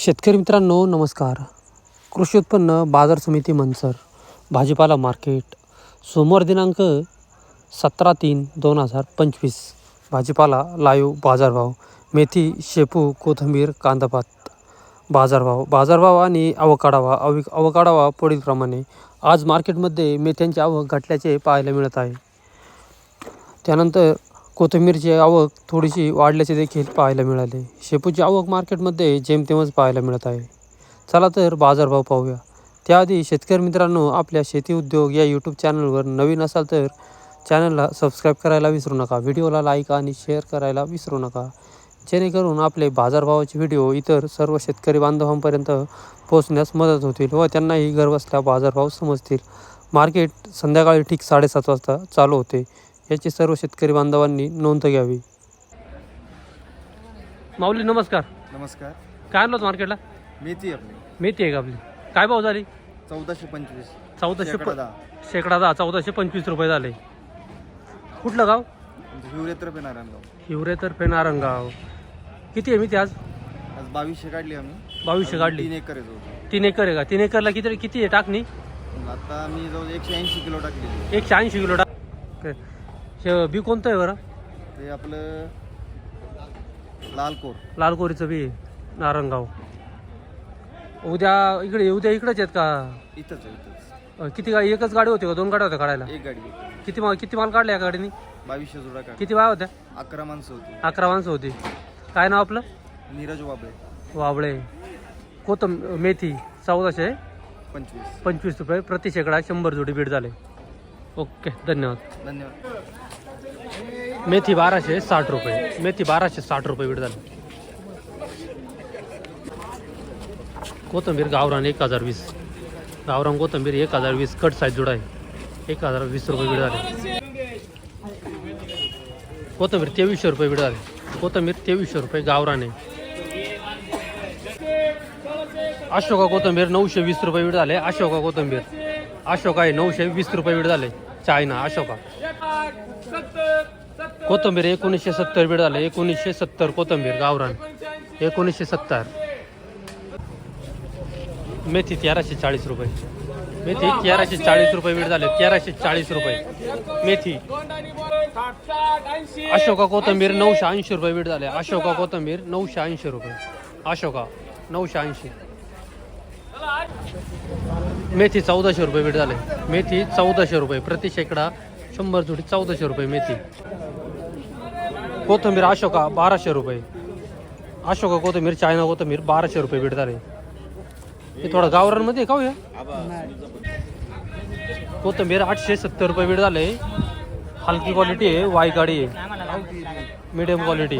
शेतकरी मित्रांनो नमस्कार. कृषी उत्पन्न बाजार समिती मनसर भाजीपाला मार्केट. सोमवार दिनांक सतरा तीन दोन हजार पंचवीस. भाजीपाला लाईव्ह बाजारभाव मेथी शेपू कोथिंबीर कांदापात बाजारभाव. बाजारभाव आणि अवकाढावा अवि अवकाढावा पुढीलप्रमाणे आज मार्केटमध्ये मेथ्यांची आवक घटल्याचे पाहायला मिळत आहे. त्यानंतर कोथिंबीरची आवक थोडीशी वाढल्याचे देखील पाहायला मिळाले. शेपूची आवक मार्केटमध्ये जेमतेमच पाहायला मिळत आहे. चला तर बाजारभाव पाहूया. त्याआधी शेतकरी मित्रांनो आपल्या शेती उद्योग या यूट्यूब चॅनलवर नवीन असाल तर चॅनलला सबस्क्राईब करायला विसरू नका. व्हिडिओला लाईक आणि शेअर करायला विसरू नका. जेणेकरून आपले बाजारभावाचे व्हिडिओ इतर सर्व शेतकरी बांधवांपर्यंत पोहोचण्यास मदत होतील व त्यांनाही घरबसल्या बाजारभाव समजतील. मार्केट संध्याकाळी ठीक साडेसात वाजता चालू होते. याची सर्व शेतकरी बांधवांनी नोंद घ्यावी. माऊली नमस्कार. नमस्कार. काय आणलं मार्केटला? मेथी आपली. मेथी आहे का आपली? काय भाव झाली? चौदाशे पंचवीस. चौदाशे शेकडा दहा. शेकडा दहा चौदाशे पंचवीस रुपये झाले. कुठलं गाव? हिवरेत्र पे नारायणगाव. हिवरे तर नारंगाव किती आहे मेथी आज? आज बावीसशे काढली आम्ही. बावीसशे अजून काढली. तीन एकर आहे जवळ तीन एकर आहे का? तीन एकरला किती किती आहे टाकणी? आता मी जवळ एकशे ऐंशी किलो टाकलेली एकशे ऐंशी किलो टाक हे बी कोणतं आहे बरं? ते आपलं लाल कोर लाल कोरीचं बी आहे, नारंगाव. उद्या इकडे उद्या इकडेच आहेत का? इथंच आहे इथंच. अ, किती गा एकच गाडी होती का? दोन गाड्या होत्या काढायला? एक गाडी. किती माल किती माल काढला या गाडीने? बावीसशे जोडा किती वाय होत्या? अकरा माणसं होती. अकरा माणसं होती. काय नाव आपलं? नीरज वाबळे. वाबळे. कोथम मेथी चौदाशे पंचवीस. पंचवीस रुपये प्रति शेकडा शंभर जोडी बीड झाले. ओके धन्यवाद. धन्यवाद. मेथी बाराशे साठ रुपये. मेथी बाराशे साठ रुपये झाले. कोथंबीर गावरान एक हजार वीस. गावरान कोथंबीर एक हजार वीस. कट साईज जोडा आहे. एक हजार वीस रुपये बीड झाले. कोथंबीर तेवीसशे रुपये बीड झाले. कोथंबीर तेवीसशे रुपये गावरान आहे. अशोका कोथंबीर नऊशे वीस रुपये बीड झाले. अशोका कोथंबीर. अशोका आहे नऊशे वीस रुपये बीड झाले. चायना अशोका कोथंबीर एकोणीसशे सत्तर बीड झालं एकोणीसशे सत्तर कोथंबीर गावरान. एकोणीसशे सत्तर. मेथी तेराशे चाळीस रुपये. मेथी तेराशे चाळीस रुपये बीड झाले तेराशे चाळीस रुपये. मेथी. अशोका कोथंबीर नऊशे ऐंशी रुपये बीड झाले अशोका कोथंबीर नऊशे ऐंशी रुपये. अशोका नऊशे ऐंशी. मेथी चौदाशे रुपये बीड झाले. मेथी चौदाशे रुपये प्रति शेकडा शंभर जोडी चौदाशे रुपये मेथी. कोथंबीर अशोका बाराशे रुपये. अशोका कोथंबीर चायना कोथंबीर बाराशे रुपये बीड झाले. हे थोडं गावरांमध्ये का हो कोथंबीर आठशे सत्तर रुपये बीड झाले. हलकी क्वालिटी आहे वाय गाडी आहे. मिडियम क्वालिटी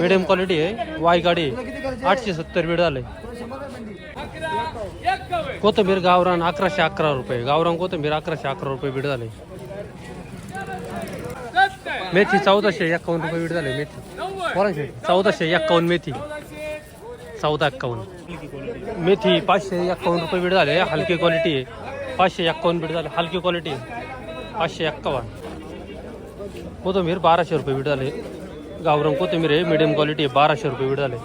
मिडियम क्वालिटी आहे वाय गाडी आहे. आठशे सत्तर बीड झाले. कोथंबीर गावरान अकराशे अकरा रुपये. गावरान कोथंबीर अकराशे अकरा रुपये बीड झाले. मेथी चौदाशे एक्कावन्न रुपये बीड झाले मेथी. कोणाशे चौदाशे एक्कावन्न मेथी. चौदा एक्कावन्न मेथी पाचशे एक्कावन्न रुपये बीड झाले हलकी क्वालिटी आहे. पाचशे एक्कावन्न बीड झाले हलकी क्वालिटी आहे. पाचशे एक्कावन्न कोथंबीर बाराशे रुपये बीड झाले. गावरान कोथंबीर आहे मिडियम क्वालिटी आहे बाराशे रुपये बीड झाले.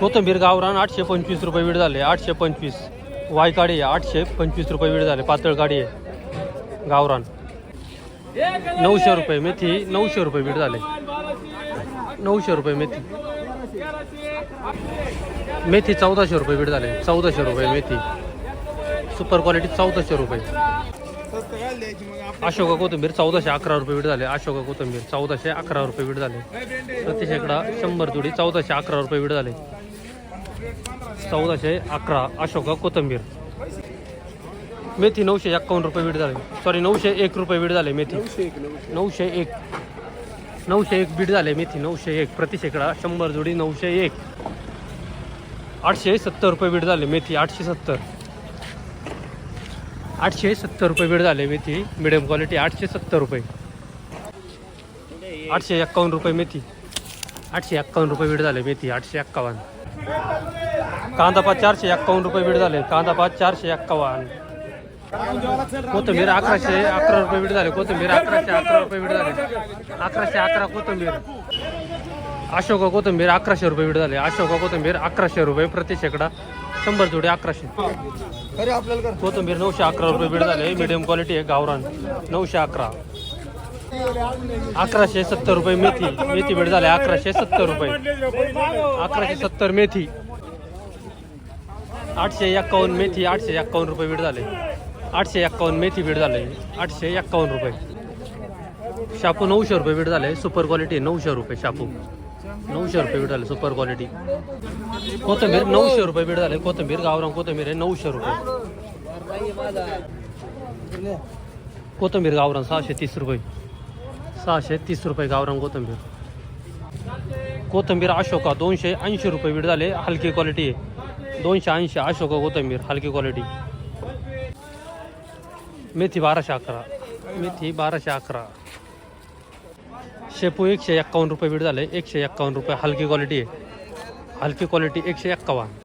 कोथंबीर गावरान आठशे पंचवीस रुपये वीड झाले. आठशे पंचवीस. वाय गाडी आहे. आठशे पंचवीस रुपये वीड झाले. पातळ गाडी आहे. गावरान. नऊशे रुपये मेथी. नऊशे रुपये वीड झाले. नऊशे रुपये मेथी. मेथी चौदाशे रुपये वीड झाले. चौदाशे रुपये मेथी. सुपर क्वालिटी चौदाशे रुपये. अशोका कोथंबीर चौदाशे अकरा रुपये बीड झाले. अशोका कोथंबीर चौदाशे अकरा रुपये बीड झाले. प्रति शेकडा शंभर जोडी चौदाशे अकरा रुपये बीड झाले. चौदाशे अकरा अशोका कोथंबीर. मेथी नऊशे एक्कावन्न रुपये बीड झाले. सॉरी नऊशे एक रुपये बीड झाले मेथी. नऊशे एक. नऊशे एक बीड झाले मेथी. नऊशे एक. प्रतिशेकडा शंभर जोडी नऊशे एक. आठशे सत्तर रुपये बीड झाले मेथी. आठशे सत्तर. आठशे सत्तर रुपये बीड झाले मेथी. मिडियम क्वालिटी आठशे सत्तर रुपये. आठशे एक्कावन्न रुपये मेथी. आठशे एक्कावन्न रुपये बीड झाले मेथी. आठशे एक्कावन्न कांदा पाच चारशे एक्कावन्न रुपये बीड झाले. कांदा पाच चारशे एक्कावन्न. कोथंबीर अकराशे अकरा रुपये बीड झाले. कोथंबीर अकराशे अकरा रुपये बीड झाले. अकराशे अकरा कोथंबीर. अशोका कोथंबीर अकराशे रुपये बीड झाले. अशोका कोथंबीर अकराशे रुपये प्रति शेकडा. शंभर जोडी अकराशे. कोथंबीर नऊशे अकरा रुपये बीड झाले. मिडियम क्वालिटी आहे. गावरान नऊशे अकरा. अकराशे सत्तर रुपये मेथी. मेथी बीड झाले अकराशे सत्तर रुपये. अकराशे सत्तर मेथी. आठशे एक्कावन्न मेथी आठशे एक्कावन्न रुपये भेट झाले. आठशे एक्कावन्न मेथी भेट झाले. आठशे एक्कावन्न रुपये. शापू नऊशे रुपये भेट झाले. सुपर क्वालिटी नऊशे रुपये शापू. नऊशे रुपये भेट झाले सुपर क्वालिटी. कोथंबीर नऊशे रुपये भेट झाले. कोथंबीर गावरान कोथंबीर आहे नऊशे रुपये. कोथंबीर गावरान सहाशे तीस रुपये. सहाशे तीस रुपये गावरान कोथंबीर. कोथंबीर अशोका दोनशे ऐंशी रुपये विड झाले हलकी क्वालिटी आहे दोनशे ऐंशी अशोका कोथंबीर हलकी क्वालिटी मेथी बाराशे अकरा. मेथी बाराशे अकरा. शेपू एकशे एक्कावन्न रुपये विड झाले एकशे एक्कावन्न रुपये हलकी क्वालिटी आहे हलकी क्वालिटी एकशे एक्कावन्न